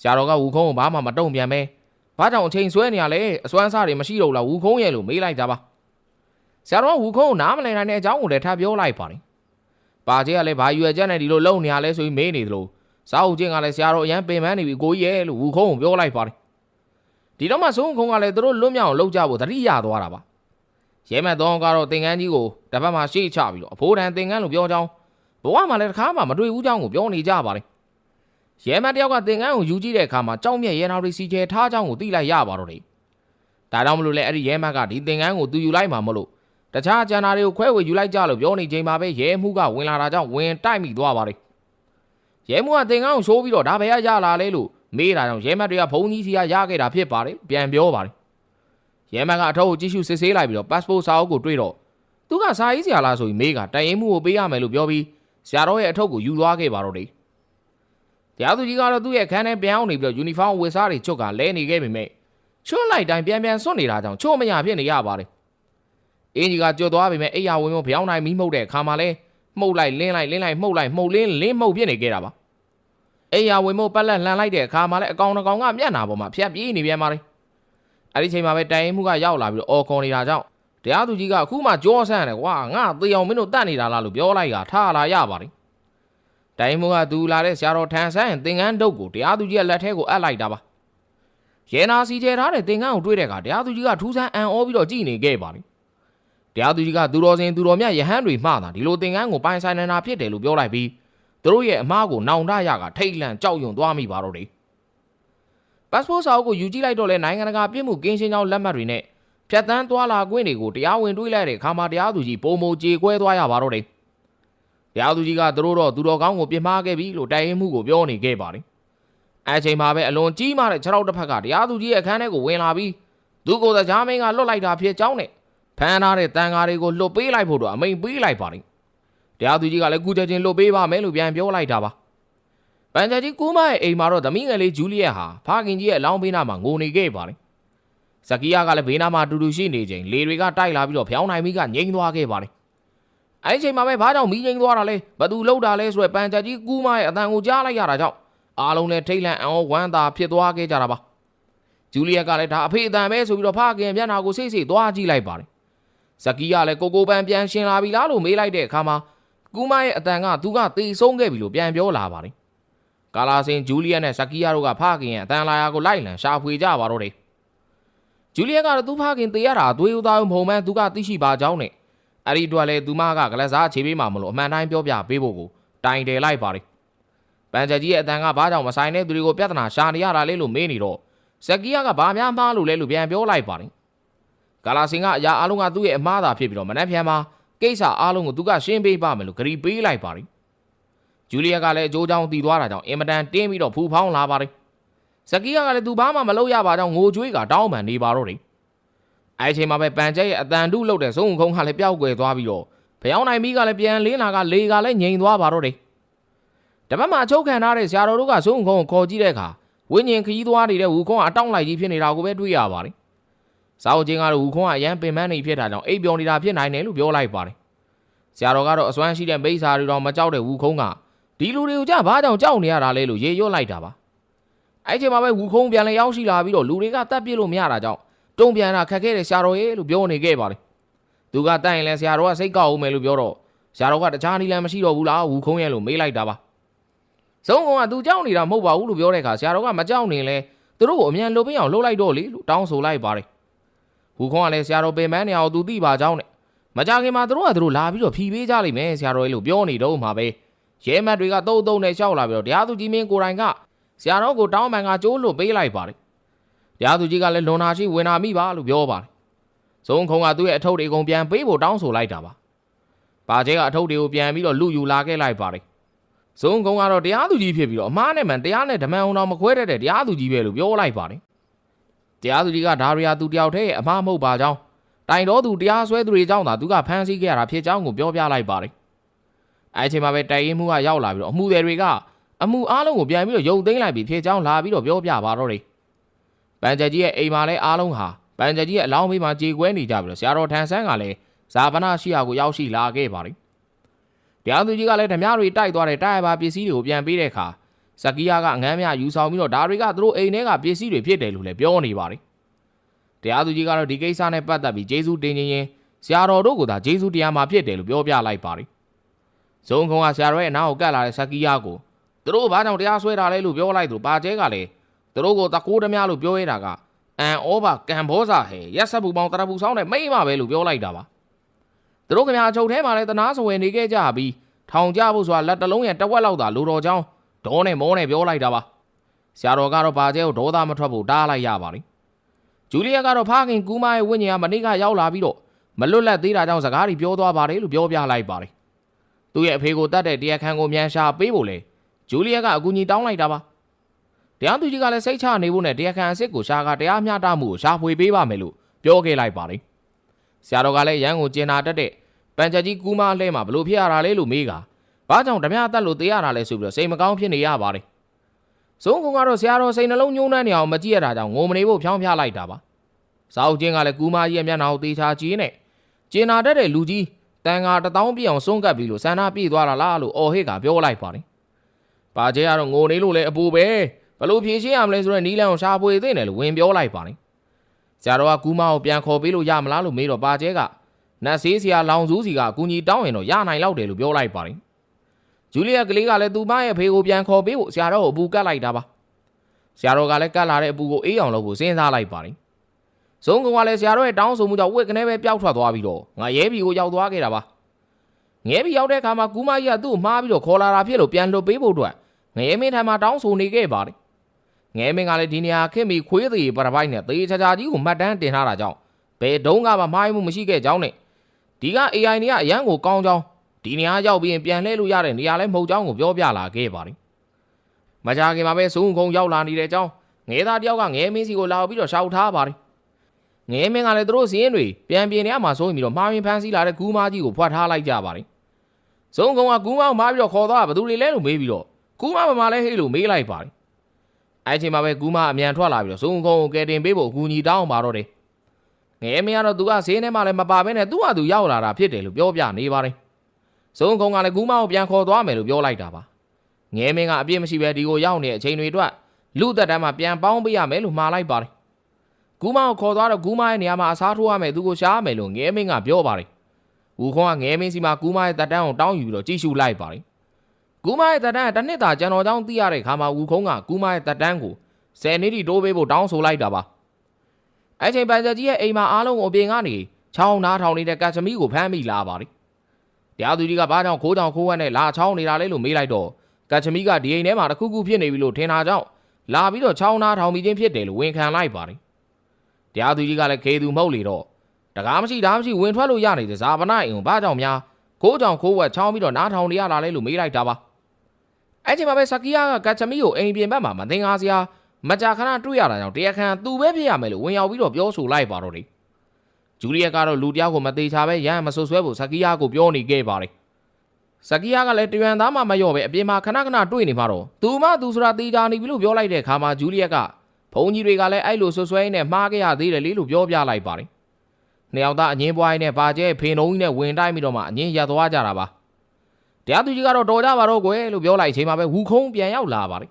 ဆရာတော်ကဝူခုံးကိုဘာမှမတုံ့ပြန်ပဲ ဘာကြောင့်အချိန်ဆွဲနေရလဲအစွမ်းစားတွေမရှိတော့လားဝူခုံးရဲ့လို့မေးလိုက်တာပါဆရာတော်ကဝူခုံးကိုနားမလည်နိုင်တဲ့အကြောင်းကိုလည်းထားပြောလိုက်ပါတယ်ပါကြီးကလည်းဘာယူရချက်နဲ့ဒီလိုလုံနေရလဲဆိုပြီးမေးနေသလိုစာအုပ်ချင်းကလည်းဆရာတော်အရန်ပင်ပန်းနေပြီကိုကြီးရဲ့လို့ဝူခုံးကိုပြောလိုက်ပါတယ်ဒီတော့မှဆုံးခုံးကလည်းသူတို့လွတ်မြောက်အောင်လုပ်ကြဖို့တတိရသွားတာပါရဲမတ်တော့ကတော့သင်္ကန်းကြီးကိုတစ်ပတ်မှရှေ့ချပြီးတော့အဖိုးတန်သင်္ကန်းလို့ပြောကြောင်းဘဝမှာလည်းတစ်ခါမှမတွေ့ဘူးကြောင်းကိုပြောနေကြပါတယ် ရဲမတ်တယောက်ကသင်္ကန်းကိုယူကြည့်တဲ့အခါမှာကြောက်မြက်ရဲနောက်တွေစီချဲထားကြောင်းကိုသိလိုက်ရပါတော့တယ်ဒါကြောင့်မလို့လဲအဲ့ဒီရဲမတ်ကဒီသင်္ကန်းကိုသူယူလိုက်မှာမလို့တခြားကျန်တာတွေကိုခွဲဝေယူလိုက်ကြလို့ပြောနေချိန်မှာပဲရဲမှုကဝင်လာတာကြောင့်ဝင်တိုက်မိသွားပါတယ်ရဲမှုကသင်္ကန်းကိုရှိုးပြီးတော့ဒါပဲရရလာလဲလို့မေးတာကြောင့်ရဲမတ်တွေကဘုံကြီးစီကရခဲ့တာဖြစ်ပါတယ်ပြန်ပြောပါတယ်ရဲမန်ကအထောက်ကိုကြည့်ရှုစစ်ဆေးလိုက်ပြီးတော့ passport စာအုပ်ကိုတွေ့တော့သူကစာရေးဆရာလားဆိုပြီးမေးကတိုင်ရင်မှုကိုပေးရမယ်လို့ပြောပြီးဆရာတော်ရဲ့အထုပ်ကိုယူသွားခဲ့ပါတော့တယ်။ တရားသူကြီးကတော့သူ့ရဲ့ခန်းထဲပြန်အောင်နေပြီးတော့ယူနီဖောင်းဝတ်စားတွေချုပ်ကလဲနေခဲ့ပေမဲ့ချွတ်လိုက်တိုင်းပြန်ပြန်စွန့်နေတာကြောင့်ချို့မရဖြစ်နေရပါတယ်။အင်းကြီးကကြော်သွားပေမဲ့အိယာဝင်မဖျောင်းနိုင်မိမှုတ်တဲ့အခါမှာလဲမှုတ်လိုက်လင်းလိုက်လင်းလိုက်မှုတ်လိုက်မှုတ်လင်းလင်းမှုတ်ဖြစ်နေခဲ့တာပါ။အိယာဝင်မပတ်လက်လှန်လိုက်တဲ့အခါမှာလဲအကောင်တစ်ကောင်ကမျက်နှာပေါ်မှာဖြတ်ပြေးနေပြန်ပါတယ်။အဲ့ဒီချိန်မှာပဲတိုင်ရင်မှုကရောက်လာပြီးတော့အော်ခေါ်နေတာကြောင့်တရားသူကြီးကအခုမှကြောဆန်းရတယ်ကွာငါသေအောင်မင်းတို့တတ်နေတာလားလို့ပြောလိုက်တာထားလာရပါတယ် တိုင်ရင်မှုကသူလာတဲ့ဆရာတော်ထန်ဆန်းရင်သင်္ကန်းဒုတ်ကိုတရားသူကြီးကလက်ထဲကိုအပ်လိုက်တာပါရဲနာစီချဲထားတဲ့သင်္ကန်းကိုတွေ့တဲ့အခါတရားသူကြီးကထူးဆန်းအံ့ဩပြီးတော့ကြည်နေခဲ့ပါတယ်တရားသူကြီးကသူတော်စင်သူတော်မြတ်ယဟန်တွေမှားတာဒီလိုသင်္ကန်းကိုပိုင်ဆိုင်နေတာဖြစ်တယ်လို့ပြောလိုက်ပြီးသူတို့ရဲ့အမားကိုနောင်တရကထိတ်လန့်ကြောက်ရွံ့သွားမိပါတော့တယ် passport စာအုပ်ကိုယူကြည့်လိုက်တော့လဲနိုင်ငံတကာပြည်မှုကင်းရှင်းကြောင်းလက်မှတ်တွေနဲ့ဖြတ်တန်းသွားလာခွင့်တွေကိုတရားဝင်တွေးလိုက်တဲ့အခါမှာတရားသူကြီးပုံမကြေကွဲသွားရပါတော့တယ်။ တရားသူကြီးကသူတို့တော့သူတော်ကောင်းကိုပြစ်မှားခဲ့ပြီလို့တိုင်ရင်မှုကိုပြောနေခဲ့ပါတယ်။အဲအချိန်မှာပဲအလွန်ကြီးမားတဲ့ခြေထောက်တစ်ဖက်ကတရားသူကြီးရဲ့အခန်းထဲကိုဝင်လာပြီးသူကိုယ်စကြားမင်းကလွတ်လိုက်တာဖြစ်ကြောင်းနဲ့ဖမ်းထားတဲ့တန်ဃာတွေကိုလွတ်ပေးလိုက်ဖို့တော့အမိန်ပေးလိုက်ပါတယ်။တရားသူကြီးကလည်းကုချက်ချင်းလွတ်ပေးပါမယ်လို့ပြန်ပြောလိုက်တာပါ။ပန်ချာကြီးကူးမရဲ့အိမ်မှာတော့သမီးငယ်လေးဂျူလီယက်ဟာဖခင်ကြီးရဲ့အလောင်းဘေးနားမှာငိုနေခဲ့ပါတယ်။ဇကီယာကလည်းဘေးနားမှာအတူတူရှိနေချိန်လေတွေကတိုက်လာပြီးတော့ဖျောင်းနိုင်မိကငိမ့်သွားခဲ့ပါတယ်။ အဲဒီချိန်မှာပဲဘာကြောင့်မီးငိမ့်သွားတာလဲဘသူလှုပ်တာလဲဆိုရယ်ပန်ချာကြီးကူးမရဲ့အတန်ကိုကြားလိုက်ရတာကြောင့်အားလုံးလည်းထိတ်လန့်အောင်ဝမ်းသာဖြစ်သွားခဲ့ကြတာပါ။ဂျူလီယက်ကလည်းဒါအဖေအတန်ပဲဆိုပြီးတော့ဖခင်မျက်နှာကိုစိတ်စိတ်သွားကြည့်လိုက်ပါတယ်။ဇကီယာလည်းကိုကိုပန်ပြန်ရှင်လာပြီလားလို့မေးလိုက်တဲ့အခါမှာကူးမရဲ့အတန်ကသူကတေဆုံးခဲ့ပြီလို့ပြန်ပြောလာပါတယ်ကာလာစင်ဂျူလီယက်နဲ့ဇကီယာတို့ကဖခင်ရဲ့အတန်လာယာကိုလိုက်လံရှာဖွေကြပါတော့တယ်။ဂျူလီယက်ကတော့သူ့ဖခင်တေးရတာအသွေးဦးသားမဟုတ်မှန်းသူကသိရှိပါကြောင်းနဲ့ အဲ့ဒီအတွက်လည်းသူမကကလစားခြေပေးမှာမလို့အမှန်တိုင်းပြောပြပေးဖို့ကိုတိုင်တယ်လိုက်ပါတယ်။ပန်ချက်ကြီးရဲ့အတန်ကဘာကြောင့်မဆိုင်တဲ့သူတွေကိုပြဿနာရှာနေရတာလဲလို့မေးနေတော့ဇကီယာကဘာများမှားလို့လဲလို့ပြန်ပြောလိုက်ပါတယ်။ကာလာစင်ကအရာအလုံးကသူ့ရဲ့အမှားသာဖြစ်ပြီးတော့မနှက်ဖြန်မှာကိစ္စအလုံးကိုသူကရှင်းပေးပါမယ်လို့ဂရီပေးလိုက်ပါတယ်။ဂျူလီယက်ကလည်းအကျိုးကြောင့်တည်သွားတာကြောင့်အင်မတန်တင်းပြီးတော့ဖူဖောင်းလာပါတယ်။ဇကီယာကလည်းသူဘာမှမလုပ်ရပါကြောင်းငိုကြွေးကတောင်းပန်နေပါတော့တယ်။ အဲဒီချိန်မှာပဲပန်ကျက်ရဲ့အတန်တုလုတ်တဲ့ဆုံးခုံးကလည်းပျောက်ကွယ်သွားပြီးတော့ဖျောင်းနိုင်မိကလည်းပြန်လင်းလာကလေကလည်းငြိမ်သွားပါတော့တယ်။တပတ်မှအချုပ်ခံထားတဲ့ဆရာတော်တို့ကဆုံးခုံးကိုခေါ်ကြည့်တဲ့အခါဝိညာဉ်ခရီးသွားနေတဲ့ဝူခွန်းကအတောင့်လိုက်ကြီးဖြစ်နေတာကိုပဲတွေ့ရပါတယ်။စာအုပ်ချင်းကတော့ဝူခွန်းကအရန်ပင်ပန်းနေဖြစ်တာကြောင့်အိပ်ပျော်နေတာဖြစ်နိုင်တယ်လို့ပြောလိုက်ပါတယ်။ဆရာတော်ကတော့အစွမ်းရှိတဲ့မိစ္ဆာတွေတော့မကြောက်တဲ့ဝူခုံးကဒီလူတွေကိုကြဘာကြောင့်ကြောက်နေရတာလဲလို့ရေရွတ်လိုက်တာပါအဲ့ချိန်မှာပဲဝူခုံးပြန်လဲရောက်ရှိလာပြီးတော့လူတွေကတတ်ပြစ်လို့မရတာကြောင့် တုံ့ပြန်တာခက်ခဲတဲ့ဆရာတော်ရဲ့လို့ပြောနေခဲ့ပါတယ်သူကတိုင်ရင်လဲဆရာတော်ကစိတ်ကောက်အောင်မယ်လို့ပြောတော့ဆရာတော်ကတခြားနည်းလမ်းမရှိတော့ဘူးလားဝူခုံးရဲ့လို့မေးလိုက်တာပါဆုံးကောင်ကသူကြောက်နေတာမဟုတ်ပါဘူးလို့ပြောတဲ့အခါဆရာတော်ကမကြောက်နေလဲသူတို့ကိုအမြန်လွတ်ပေးအောင်လှုပ်လိုက်တော့လေလို့တောင်းဆိုလိုက်ပါတယ်ဝူခုံးကလည်းဆရာတော်ပင်ပန်းနေအောင်သူသိပါကြောင်းနဲ့မကြခင်မှာသူတို့ကသူတို့လာပြီးတော့ဖြီးပေးကြလိမ့်မယ်ဆရာတော်ရဲ့လို့ပြောနေတော့မှာပဲရဲမတ်တွေကတုံးတုံးနဲ့ရှောက်လာပြီးတော့တရားသူကြီးမင်းကိုယ်တိုင်ကဆရာတော်ကိုတောင်းပန်ကကြိုးလို့ပေးလိုက်ပါတယ်။ တရားသူကြီးကလည်းလွန်နာရှိဝင်နာမိပါလို့ပြောပါတယ်။ဇုံခုံကသူ့ရဲ့အထုပ်တွေအကုန်ပြန်ပေးဖို့တောင်းဆိုလိုက်တာပါ။ပါကျဲကအထုပ်တွေကိုပြန်ပြီးတော့လူယူလာခဲ့လိုက်ပါတယ်။ဇုံခုံကတော့တရားသူကြီးဖြစ်ပြီးတော့အမားနဲ့မှန်တရားနဲ့ဓမ္မအောင်တော်မခွဲတတ်တဲ့တရားသူကြီးပဲလို့ပြောလိုက်ပါတယ်။တရားသူကြီးကဒါရီယာသူတယောက်တည်းရဲ့အမားမဟုတ်ပါကြောင်းတိုင်တော်သူတရားစွဲသူတွေကြောင့်သာသူကဖမ်းဆီးခဲ့ရတာဖြစ်ကြောင်းကိုပြောပြလိုက်ပါတယ်။အဲအချိန်မှာပဲတိုင်ရင်မှုကရောက်လာပြီးတော့အမှုတွေတွေကအမှုအားလုံးကိုပြန်ပြီးတော့ရုပ်သိမ်းလိုက်ပြီးဖြေချောင်းလာပြီးတော့ပြောပြပါတော့တယ်။ ပန်ချက်ကြီးရဲ့အိမ်မှာလည်းအားလုံးဟာပန်ချက်ကြီးရဲ့အလောင်းဘေးမှာကြေကွဲနေကြပြီးတော့ဆရာတော်ထန်ဆန်းကလည်းဇာပနာရှိရာကိုရောက်ရှိလာခဲ့ပါတယ်။တတရားသူကြီးကလည်းဓမြတွေတိုက်သွားတဲ့တိုက်ရပါပစ္စည်းတွေကိုပြန်ပေးတဲ့အခါစကီယာကအငမ်းမြယူဆောင်ပြီးတော့ဒါတွေကသူတို့အိမ်ထဲကပစ္စည်းတွေဖြစ်တယ်လို့လည်းပြောနေပါတယ်တရားသူကြီးကတော့ဒီကိစ္စနဲ့ပတ်သက်ပြီးဂျေဇုတင်ချင်းချင်းဆရာတော်တို့ကသာဂျေဇုတရားမှာဖြစ်တယ်လို့ပြောပြလိုက်ပါတယ်ဇုံခုံကဆရာတော်ရဲ့အနားကိုကပ်လာတဲ့စကီယာကိုသူတို့ဘာကြောင့်တရားစွဲတာလဲလို့ပြောလိုက်သူပါကျဲကလည်း သူတို့ကိုတကိုးဓမြလို့ပြောရတာကအန်ဩဘာကံဘောဇာဟဲရက်ဆက်ပူပေါင်းတရပူဆောင်တဲ့မိမ့်မပဲလို့ပြောလိုက်တာပါသူတို့ခင်ဗျာအချုပ်ထဲမှာလည်းတနာစဝယ်နေခဲ့ကြပြီးထောင်ကြဖို့ဆိုတာလက်တလုံးရဲ့တဝက်လောက်သာလိုတော်ကြောင်းဒေါနဲ့မောနဲ့ပြောလိုက်တာပါဆရာတော်ကတော့ပါကျဲကိုဒေါသမထွက်ဖို့တားလိုက်ရပါလိမ့်ဂျူလီယာကတော့ဖခင်ကူမရဲ့ဝိညာဉ်ကမနေ့ကရောက်လာပြီးတော့မလွတ်လပ်သေးတာကြောင့်စကားတွေပြောသွားပါတယ်လို့ပြောပြလိုက်ပါတယ်သူ့ရဲ့အဖေကိုတတ်တဲ့တရားခံကိုမြန်ရှာပေးဖို့လေဂျူလီယာကအကူအညီတောင်းလိုက်တာပါ တရားသူကြီးကလည်းစိတ်ချနေဖို့နဲ့တရားခံအစ်စ်ကိုရှာကတရားမျှတမှုကိုရှာဖွေပေးပါမယ်လို့ပြောခဲ့လိုက်ပါတယ်ဆရာတော်ကလည်းရန်ကိုကျင်နာတတ်တဲ့ပန်ချက်ကြီးကူမအလဲမှာဘလို့ဖြစ်ရတာလဲလို့မေးကဘာကြောင့်ဓမြတက်လို့သေးရတာလဲဆိုပြီးတော့စိတ်မကောင်းဖြစ်နေရပါတယ်။စုံကုံကတော့ဆရာတော်စိတ်နှလုံးညှိုးနှမ်းနေအောင်မကြည့်ရတာကြောင့်ငိုမနေဖို့ဖြောင်းပြလိုက်တာပါ။စာအုပ်ချင်းကလည်းကူမကြီးရဲ့မျက်နှာကိုသေချာကြည့်နေကျင်နာတတ်တဲ့လူကြီးတန်ဃာတထောင်ပြည့်အောင်ဆုံးကပ်ပြီးလို့ဆန္ဒပြည့်သွားတာလားလို့အော်ဟစ်ကပြောလိုက်ပါတယ်။ပါကျဲကတော့ငိုနေလို့လည်းအပူပဲ ဘလို့ဖြေရှင်းရမလဲဆိုတော့နီးလန်းကိုရှာဖွေသိနေလို့ဝင်ပြောလိုက်ပါတယ်။ဆရာတော်ကကူမကိုပြန်ခေါ်ပေးလို့ရမလားလို့မေးတော့ပါကျဲကနတ်ဆေးဆရာလောင်စုစီကအကူကြီးတောင်းရင်တော့ရနိုင်လောက်တယ်လို့ပြောလိုက်ပါတယ်။ဂျူလီယာကလေးကလည်းသူမရဲ့ဖေကိုပြန်ခေါ်ပေးဖို့ဆရာတော်ကိုအပူကတ်လိုက်တာပါ။ဆရာတော်ကလည်းကတ်လာတဲ့အပူကိုအေးအောင်လုပ်ဖို့စဉ်းစားလိုက်ပါတယ်။ဇုံကောင်ကလည်းဆရာတော်ရဲ့တောင်းဆိုမှုကြောင့်ဝက်ကနေပဲပျောက်ထွက်သွားပြီးတော့ငါရဲဘီကိုရောက်သွားခဲ့တာပါ။ငဲဘီရောက်တဲ့အခါမှာကူမကြီးကသူ့ကိုမှားပြီးတော့ခေါ်လာတာဖြစ်လို့ပြန်လွတ်ပေးဖို့အတွက်ငရဲမင်းထံမှာတောင်းဆိုနေခဲ့ပါတယ်။ ငဲမင်းကလည်းဒီနေရာခင်မီခွေးသေးပရပိုက်နဲ့သေချာချာကြီးကိုမှတ်တမ်းတင်ထားတာကြောင့်ဘယ်တုန်းကမှမှားမှုမရှိခဲ့ကြောင်းနဲ့ဒီက AI တွေကအရန်ကိုကောင်းကြောင်းဒီနေရာရောက်ပြီးရင်ပြန်လှည့်လို့ရတဲ့နေရာလဲမဟုတ်ကြောင်းကိုပြောပြလာခဲ့ပါတယ်။မကြခင်မှာပဲစုံခုံရောက်လာနေတဲ့အကြောင်းငဲသားတယောက်ကငဲမင်းစီကိုလာပြီးတော့ရှောက်ထားပါတယ်။ငဲမင်းကလည်းသူတို့စီးရင်တွေပြန်ပြင်နေရမှာဆိုရင်ပြီးတော့မှားရင်ဖမ်းဆီးလာတဲ့ဂူးမကြီးကိုဖွက်ထားလိုက်ကြပါတယ်။စုံခုံကဂူးမောင်းမားပြီးတော့ခေါ်သွားဘသူတွေလဲလို့မေးပြီးတော့ဂူးမမမလဲဟေးလို့မေးလိုက်ပါတယ်။ အဲ့ချိန်မှာပဲဂူးမအမြန်ထွက်လာပြီးတော့စုံခုံကိုကယ်တင်ပေးဖို့အကူအညီတောင်းပါတော့တယ်ငဲမင်းကတော့သူကဈေးထဲမှာလည်းမပါဘဲနဲ့သူ့ဟာသူရောက်လာတာဖြစ်တယ်လို့ပြောပြနေပါတယ်။ဇုံကုံကလည်းကူးမောင်ကိုပြန်ခေါ်သွားမယ်လို့ပြောလိုက်တာပါ။ငဲမင်းကအပြစ်မရှိပဲဒီကိုရောက်နေတဲ့အချိန်တွေအတွက်လူသက်တမ်းမှာပြန်ပေါင်းပေးရမယ်လို့မှားလိုက်ပါတယ်။ကူးမောင်ကိုခေါ်သွားတော့ကူးမောင်ရဲ့နေရာမှာအစားထိုးရမယ်သူကိုရှားရမယ်လို့ငဲမင်းကပြောပါတယ်။ဦးခွန်ကငဲမင်းစီမှာကူးမောင်ရဲ့သက်တမ်းကိုတောင်းယူပြီးတော့ကြည့်ရှုလိုက်ပါတယ်။ ကူးမောင်ရဲ့သက်တမ်းကတစ်နှစ်သာကျန်တော်ကြောင်းသိရတဲ့ခါမှာဦးခုံးကကူးမောင်ရဲ့သက်တမ်းကို10နှစ်ထိတိုးပေးဖို့တောင်းဆိုလိုက်တာပါ။အဲ့ချိန်ပန်ချက်ကြီးရဲ့အိမ်မှာအားလုံးကိုအပြင်ကနေချောင်းနားထောင်နေတဲ့ကတ်ချမီကိုဖမ်းမိလာပါတယ်။တရားသူကြီးကဘာကြောင့်ခိုးကြောင်ခိုးဝက်နဲ့လာချောင်းနေတာလဲလို့မေးလိုက်တော့ကတ်ချမီကဒီအိမ်ထဲမှာတစ်ခုခုဖြစ်နေပြီလို့ထင်တာကြောင့်လာပြီးတော့ချောင်းနားထောင်မိခြင်းဖြစ်တယ်လို့ဝန်ခံလိုက်ပါတယ်။တရားသူကြီးကလည်းခေသူမဟုတ်လေတော့တကားမရှိဒါမရှိဝင်ထွက်လို့ရနေတဲ့ဇာပနာအိမ်ကိုဘာကြောင့်များခိုးကြောင်ခိုးဝက်ချောင်းပြီးတော့နားထောင်နေရတာလဲလို့မေးလိုက်တာပါ။ အဲ့ချိန်မှာပဲစကီယာကကတ်ချမီကိုအိမ်ပြင်ဘက်မှာမသိငါစရာမကြာခဏတွေ့ရတာကြောင့်တရားခံသူပဲဖြစ်ရမယ်လို့ဝင်ရောက်ပြီးတော့ပြောဆိုလိုက်ပါတော့တယ်ဂျူလီယက်ကတော့လူတယောက်ကိုမသေးချာပဲရမ်းမဆူဆွဲဖို့စကီယာကိုပြောနေခဲ့ပါတယ်စကီယာကလည်းတရွံသားမှမလျော့ပဲအပြင်မှာခဏခဏတွေ့နေမှာတော့သူမှသူဆိုတာတေးချာနေပြီလို့ပြောလိုက်တဲ့အခါမှာဂျူလီယက်ကဘုန်းကြီးတွေကလည်းအဲ့လိုဆွဆွဲနေမှားခဲ့ရသေးတယ်လေလို့ပြောပြလိုက်ပါတယ်နှစ်ယောက်သားအငင်းပွားရင်းနဲ့ပါကျဲဖေနှုံးကြီးနဲ့ဝင်တိုက်ပြီးတော့မှအငင်းရသွားကြတာပါ တရားသူကြီးကတော့တော်ကြပါတော့ကွယ်လို့ပြောလိုက်ချိန်မှာပဲဝူခုံးပြန်ရောက်လာပါတယ်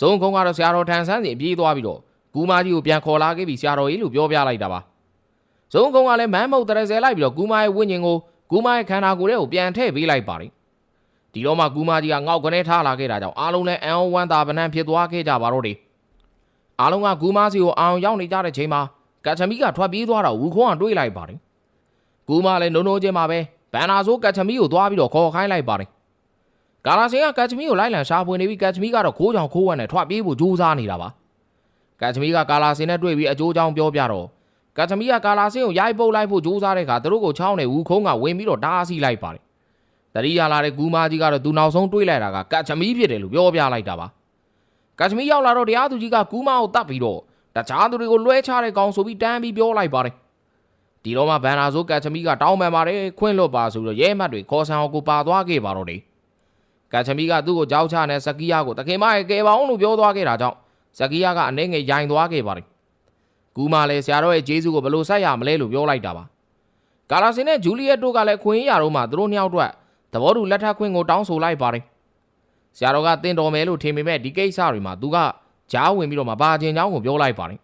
ဇုံခုံကတော့ဆရာတော်ထန်ဆန်းစီပြေးသွားပြီးတော့ကူမကြီးကိုပြန်ခေါ်လာခဲ့ပြီးဆရာတော်ကြီးလို့ပြောပြလိုက်တာပါဇုံခုံကလည်းမန်းမုတ်တရဆယ်လိုက်ပြီးတော့ကူမရဲ့ဝိညာဉ်ကိုကူမရဲ့ခန္ဓာကိုယ်ထဲကိုပြန်ထည့်ပေးလိုက်ပါတယ်ဒီတော့မှကူမကြီးကငေါက်ကနေထားလာခဲ့တာကြောင့်အားလုံးလည်းအံဝမ်းသာပနန်းဖြစ်သွားခဲ့ကြပါတော့တယ်အားလုံးကကူမစီကိုအောင်ရောက်နေကြတဲ့ချိန်မှာကတ်ချမီကထွက်ပြေးသွားတော့ဝူခွန်ကတွေးလိုက်ပါတယ်ကူမလည်းနုံနုံချင်းမှာပဲ ဘန်နာဆိုးကတ်ချမီကိုသွားပြီးတော့ခေါ်ခိုင်းလိုက်ပါတယ်ကာလာစင်ကကတ်ချမီကိုလိုက်လံရှာဖွေနေပြီးကတ်ချမီကတော့ခိုးကြောင်ခိုးဝက်နဲ့ထွက်ပြေးဖို့ကြိုးစားနေတာပါကတ်ချမီကကာလာစင်နဲ့တွေ့ပြီးအကျိုးကြောင့်ပြောပြတော့ကတ်ချမီကကာလာစင်ကိုရိုက်ပုတ်လိုက်ဖို့ကြိုးစားတဲ့အခါသူတို့ကိုချောင်းနဲ့ဝူခုံးကဝင်ပြီးတော့တားဆီးလိုက်ပါတယ်တတိယလာတဲ့ဂူမာကြီးကတော့သူနောက်ဆုံးတွေးလိုက်တာကကတ်ချမီဖြစ်တယ်လို့ပြောပြလိုက်တာပါကတ်ချမီရောက်လာတော့တရားသူကြီးကကူမာကိုတတ်ပြီးတော့တခြားသူတွေကိုလွှဲချတဲ့ကောင်ဆိုပြီးတန်းပြီးပြောလိုက်ပါတယ် ဒီတော့မှဘန်နာဆိုကတ်ချမီကတောင်းပန်ပါတယ်ခွင့်လွတ်ပါဆိုပြီးတော့ရဲမှတ်တွေခေါ်ဆန်အောင်ကိုပါသွားခဲ့ပါတော့တယ်ကတ်ချမီကသူ့ကိုကြောက်ချနဲ့စကီယာကိုတခင်မရဲ့ကဲပါအောင်လို့ပြောသွားခဲ့တာကြောင့်စကီယာကအနှဲငယ်ရိုင်သွားခဲ့ပါတယ်။ကူမာလည်းဆရာတော်ရဲ့ဂျေဇုကိုဘယ်လိုဆက်ရမလဲလို့ပြောလိုက်တာပါ။ကာလာစင်နဲ့ဂျူလီယက်တို့ကလည်းခွင်းရတော့မှသူတို့နှစ်ယောက်အတွက်သဘောတူလက်ထပ်ခွင့်ကိုတောင်းဆိုလိုက်ပါတယ်ဆရာတော်ကတင်တော်မယ်လို့ထင်ပေမဲ့ဒီကိစ္စတွေမှာသူကကြားဝင်ပြီးတော့မပါခြင်းကြောင်းကိုပြောလိုက်ပါတယ်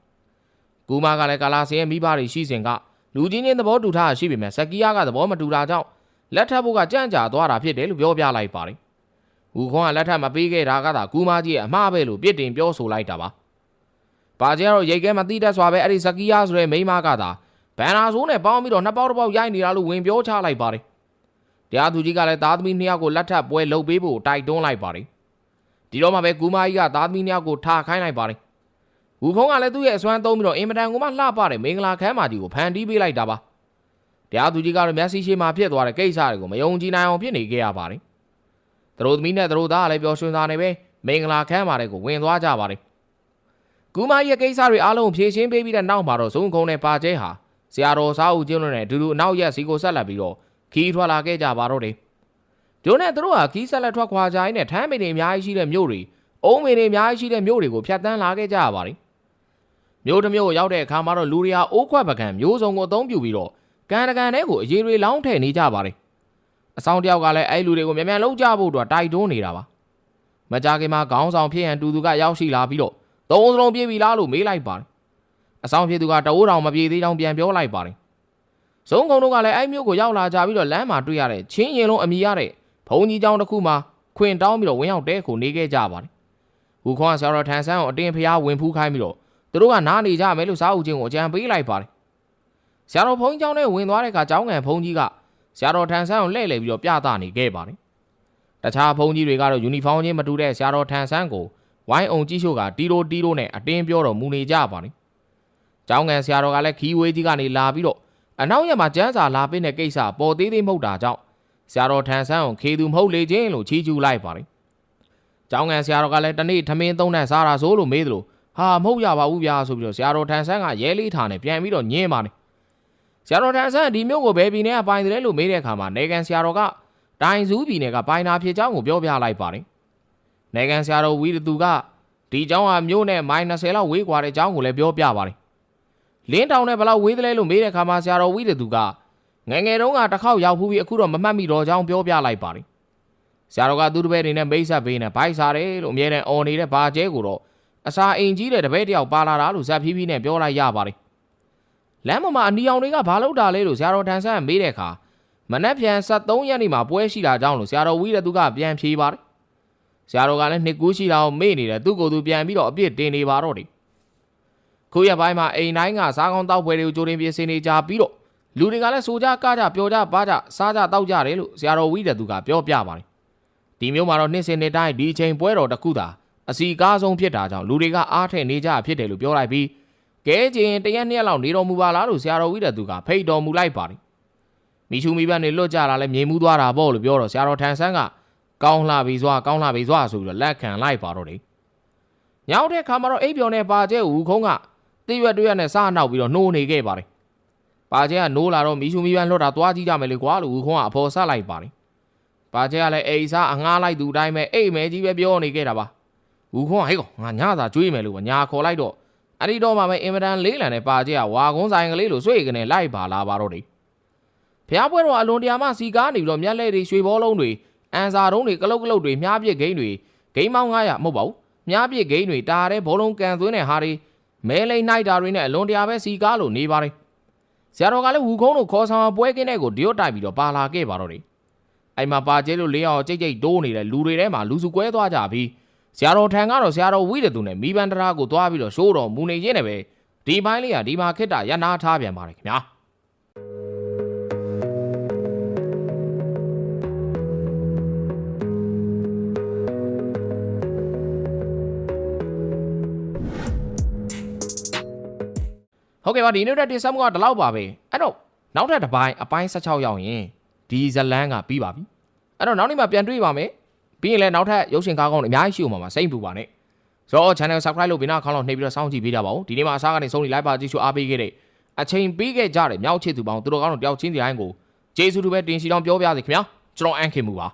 ကူမာကလည်းကာလာစင်ရဲ့မိဘတွေရှိစဉ်က လူချင်းချင်းသဘောတူထားရှိပေမဲ့စကီယာကသဘောမတူတာကြောင့်လက်ထပ်ဖို့ကကြံ့ကြာသွားတာဖြစ်တယ်လို့ပြောပြလိုက်ပါတယ်ဝူခွန်ကလက်ထပ်မပေးခဲ့တာကသာကူမာကြီးရဲ့အမှားပဲလို့ပြစ်တင်ပြောဆိုလိုက်တာပါပါကျကတော့ရိတ်ကဲမသိတတ်စွာပဲအဲ့ဒီစကီယာဆိုတဲ့မိန်းမကသာဘန်နာဆိုးနဲ့ပေါင်းပြီးတော့နှစ်ပေါက်တစ်ပေါက်ရိုက်နေတာလို့ဝင်ပြောချလိုက်ပါတယ်တရားသူကြီးကလည်းသားသမီးနှစ်ယောက်ကိုလက်ထပ်ပွဲလုပ်ပေးဖို့တိုက်တွန်းလိုက်ပါတယ်ဒီတော့မှပဲကူမာကြီးကသားသမီးနှစ်ယောက်ကိုထားခိုင်းလိုက်ပါတယ် ဝူဖုံးကလည်းသူ့ရဲ့အစွမ်းသုံးပြီးတော့အင်မတန်ကိုမှလှပတဲ့မင်္ဂလာခမ်းမကြီးကိုဖန်တီးပေးလိုက်တာပါတရားသူကြီးကတော့မျက်စိရှိမှဖြစ်သွားတဲ့ကိစ္စတွေကိုမယုံကြည်နိုင်အောင်ဖြစ်နေခဲ့ရပါတယ်သူတို့သမီးနဲ့သူတို့သားကလည်းပျော်ရွှင်စွာနေပဲမင်္ဂလာခမ်းမတွေကိုဝင်သွားကြပါတယ်ကူမာကြီးရဲ့ကိစ္စတွေအားလုံးဖြေရှင်းပေးပြီးတဲ့နောက်မှာတော့ဇုံခုံနဲ့ပါကျဲဟာဆရာတော်စားဦးကျင်းတို့နဲ့အတူတူအနောက်ရက်စီကိုဆက်လက်ပြီးတော့ခီးထွက်လာခဲ့ကြပါတော့တယ်။တို့နဲ့သူတို့ဟာခီးဆက်လက်ထွက်ခွာကြရင်းနဲ့ထမ်းမိန်တွေအများကြီးရှိတဲ့မြို့တွေအုံးမိန်တွေအများကြီးရှိတဲ့မြို့တွေကိုဖြတ်တန်းလာခဲ့ကြရပါတယ်။ မြို့တစ်မြို့ကိုရောက်တဲ့အခါမှာတော့လူတွေဟာအိုးခွက်ပကံမျိုးစုံကိုအသုံးပြုပြီးတော့ကန်တကန်တွေကိုအရေးတွေလောင်းထည့်နေကြပါတယ်။အဆောင်တယောက်ကလည်းအဲ့လူတွေကိုမြန်မြန်လှုပ်ကြဖို့အတွက်တိုက်တွန်းနေတာပါ။မကြခင်မှာခေါင်းဆောင်ဖြစ်ရန်တူသူကရောက်ရှိလာပြီးတော့သုံးစလုံးပြေးပြီလားလို့မေးလိုက်ပါတယ်။အဆောင်ဖြစ်သူကတအိုးတောင်မပြေသေးကြောင်းပြန်ပြောလိုက်ပါတယ်။ဇုံကုံတို့ကလည်းအဲ့မျိုးကိုရောက်လာကြပြီးတော့လမ်းမှာတွေ့ရတဲ့ချင်းရင်လုံးအမိရတဲ့ဘုံကြီးကျောင်းတစ်ခုမှာခွင်တောင်းပြီးတော့ဝင်ရောက်တဲခုနေခဲ့ကြပါတယ်။ဟူခွန်ဆရာတော်ထန်ဆန်းကိုအတင်းဖျားဝင်ဖူးခိုင်းပြီးတော့ သူတို့ကနားနေကြမယ်လို့စားဦးချင်းကိုအကြံပေးလိုက်ပါတယ်။ဆရာတော်ဘုန်းကြီးကျောင်းထဲဝင်သွားတဲ့အခါကျောင်းငံဘုန်းကြီးကဆရာတော်ထန်ဆန်းကိုလှည့်လည်ပြီးတော့ပြသနေခဲ့ပါတယ်။တခြားဘုန်းကြီးတွေကတော့ယူနီဖောင်းချင်းမတူတဲ့ဆရာတော်ထန်ဆန်းကိုဝိုင်းအောင်ကြီးရှို့ကတီရိုတီရိုနဲ့အတင်းပြောတော်မူနေကြပါတယ်။ကျောင်းငံဆရာတော်ကလည်းခီးဝေးကြီးကနေလာပြီးတော့အနောက်ရက်မှာကျန်းစာလာပေးတဲ့ကိစ္စပေါ်သေးသေးမဟုတ်တာကြောင့်ဆရာတော်ထန်ဆန်းကိုခေသူမဟုတ်လေခြင်းလို့ချီးကျူးလိုက်ပါတယ်။ကျောင်းငံဆရာတော်ကလည်းတနေ့ထမင်းသုံးနဲ့စားတာဆိုလို့မေးသလို ဟာမဟုတ်ရပါဘူးဗျာဆိုပြီးတော့ဆရာတော်ထန်ဆန်းကရဲလေးထားနဲ့ပြန်ပြီးတော့ညင်းပါတယ်။ဆရာတော်ထန်ဆန်းဒီမျိုးကိုဘယ်ပြည်နယ်ကပိုင်တယ်လို့မေးတဲ့အခါမှာနေကန်ဆရာတော်ကတိုင်စုပြည်နယ်ကပိုင်နာဖြစ်ကြောင်းကိုပြောပြလိုက်ပါတယ်။နေကန်ဆရာတော်ဝီရသူကဒီကျောင်းဟာမြို့နဲ့မိုင်20လောက်ဝေးကွာတဲ့ကျောင်းကိုလည်းပြောပြပါတယ်။လင်းတောင်နဲ့ဘယ်လောက်ဝေးသလဲလို့မေးတဲ့အခါမှာဆရာတော်ဝီရသူကငယ်ငယ်တုန်းကတစ်ခေါက်ရောက်ဖူးပြီးအခုတော့မမှတ်မိတော့ကြောင်းပြောပြလိုက်ပါတယ်။ဆရာတော်ကသူ့တပည့်တွေနဲ့မိတ်ဆက်ပေးနေဘိုက်စားတယ်လို့အမြဲတမ်းអော်နေတဲ့ဘာကျဲကိုတော့ အစာအိမ်ကြီးတဲ့တပည့်တယောက်ပါလာတာလို့ဇက်ဖြည်းဖြည်းနဲ့ပြောလိုက်ရပါတယ်။လမ်းပေါ်မှာအနီအောင်တွေကဘာလုပ်တာလဲလို့ဆရာတော်ထန်ဆန်းမေးတဲ့အခါမနက်ဖြန်73ရက်နေ့မှာပွဲရှိတာကြောင်းလို့ဆရာတော်ဝီရသူကပြန်ဖြေပါတယ်။ဆရာတော်ကလည်းနှစ်ကူးရှိတာကိုမေ့နေတယ်သူ့ကိုယ်သူပြန်ပြီးတော့အပြစ်တင်နေပါတော့တယ်။ခုရက်ပိုင်းမှာအိမ်တိုင်းကစားကောင်းတောက်ပွဲတွေကိုကြိုတင်ပြင်ဆင်နေကြပြီးတော့လူတွေကလည်းစိုးကြကကြပျော်ကြပါကြစားကြတောက်ကြတယ်လို့ဆရာတော်ဝိရသူကပြောပြပါတယ်ဒီမျိုးမှာတော့နှစ်စဉ်နှစ်တိုင်းဒီအချိန်ပွဲတော်တစ်ခုသာ အစီကားဆုံးဖြစ်တာကြောင့်လူတွေကအားထည့်နေကြဖြစ်တယ်လို့ပြောလိုက်ပြီးကဲကျင်တရက်နှစ်ရက်လောက်နေတော်မူပါလားလို့ဆရာတော်ဝိရသူကဖိတ်တော်မူလိုက်ပါတယ်မိချူမိဘနဲ့လွတ်ကြတာလည်းမြေမှုသွားတာပေါ့လို့ပြောတော့ဆရာတော်ထန်ဆန်းကကောင်းလှပြီစွာကောင်းလှပြီစွာဆိုပြီးတော့လက်ခံလိုက်ပါတော့တယ်ညောင်တဲ့ခါမှာတော့အိပ်ပျော်နေပါကျဲဦးခုံးကတိရွက်တွရက်နဲ့စားနောက်ပြီးတော့နှိုးနေခဲ့ပါတယ်ပါကျဲကနိုးလာတော့မီရှူမီပန်းလွတ်တာသွားကြည့်ကြမယ်လေကွာလို့ဦးခွန်ကအဖော်ဆက်လိုက်ပါတယ်။ပါကျဲကလည်းအိမ်စားအငှားလိုက်သူအတိုင်းပဲအိမ်မဲကြီးပဲပြောနေခဲ့တာပါ။ ဦးခွန်ကဟဲ့ကောင်ငါညသာကြွေးမယ်လို့ညာခေါ်လိုက်တော့အဲ့ဒီတော့မှပဲအင်မတန်လေးလံတဲ့ပါကျဲကဝါကုန်းဆိုင်ကလေးလို့ဆွေကနေလိုက်ပါလာပါတော့တယ်။ဖျားပွဲတော်အလွန်တရာမှစီကားနေပြီးတော့မျက်လဲတွေရွှေဘောလုံးတွေအန်စာတုံးတွေကလုတ်ကလုတ်တွေမြားပစ်ဂိမ်းတွေဂိမ်းမောင်း900မဟုတ်ပါဘူး။မြားပစ်ဂိမ်းတွေတာတဲ့ဘောလုံးကန်သွင်းတဲ့ဟာတွေမဲလိန်နိုင်တာတွေနဲ့အလွန်တရာပဲစီကားလို့နေပါတယ်ဆရာတော်ကလည်းဝူခုံးတို့ခေါ်ဆောင်ပွဲကင်းတဲ့ကိုဒီရွတ်တိုက်ပြီးတော့ပါလာခဲ့ပါတော့တယ်အဲ့မှာပါကျဲလို့လေးအောင်ကြိတ်ကြိတ်တိုးနေတဲ့လူတွေထဲမှာလူစုကွဲသွားကြပြီး ဆရာတော်ထံကတော့ဆရာတော်ဝိရသူနဲ့မိဘန်တရာကိုသွားပြီးတော့ရှိုးတော်မူနေခြင်းနဲ့ပဲဒီပိုင်းလေးကဒီမှာခစ်တာရနာထားပြန်ပါတယ်ခင်ဗျာဟုတ်ကဲ့ပါဒီနေ့တဲ့တင်ဆက်မှုကဒီလောက်ပါပဲအဲ့တော့နောက်ထပ်တစ်ပိုင်းအပိုင်း16ရောက်ရင်ဒီဇလန်းကပြီးပါပြီအဲ့တော့နောက်နေ့မှပြန်တွေ့ပါမယ် ပြီးရင်လည်းနောက်ထပ်ရုပ်ရှင်ကားကောင်းတွေအများကြီးရှိဦးမှာပါစိတ်ပူပါနဲ့ဆိုတော့ channel subscribe လုပ်ပြီးနောက်ခေါင်းလောက်နှိပ်ပြီးတော့စောင့်ကြည့်ပေးကြပါဦးဒီနေ့မှာအစားကနေဆုံးနေ live ပါကြည့်ရှုအားပေးခဲ့တဲ့အချိန်ပေးခဲ့ကြတဲ့မြောက်ချစ်သူပေါင်းသူတို့ကောင်းတို့တယောက်ချင်းစီတိုင်းကိုကျေးဇူးတူပဲတင်ရှိတောင်းပြောပြစီခင်ဗျာကျွန်တော်အန်ခင်မူပါ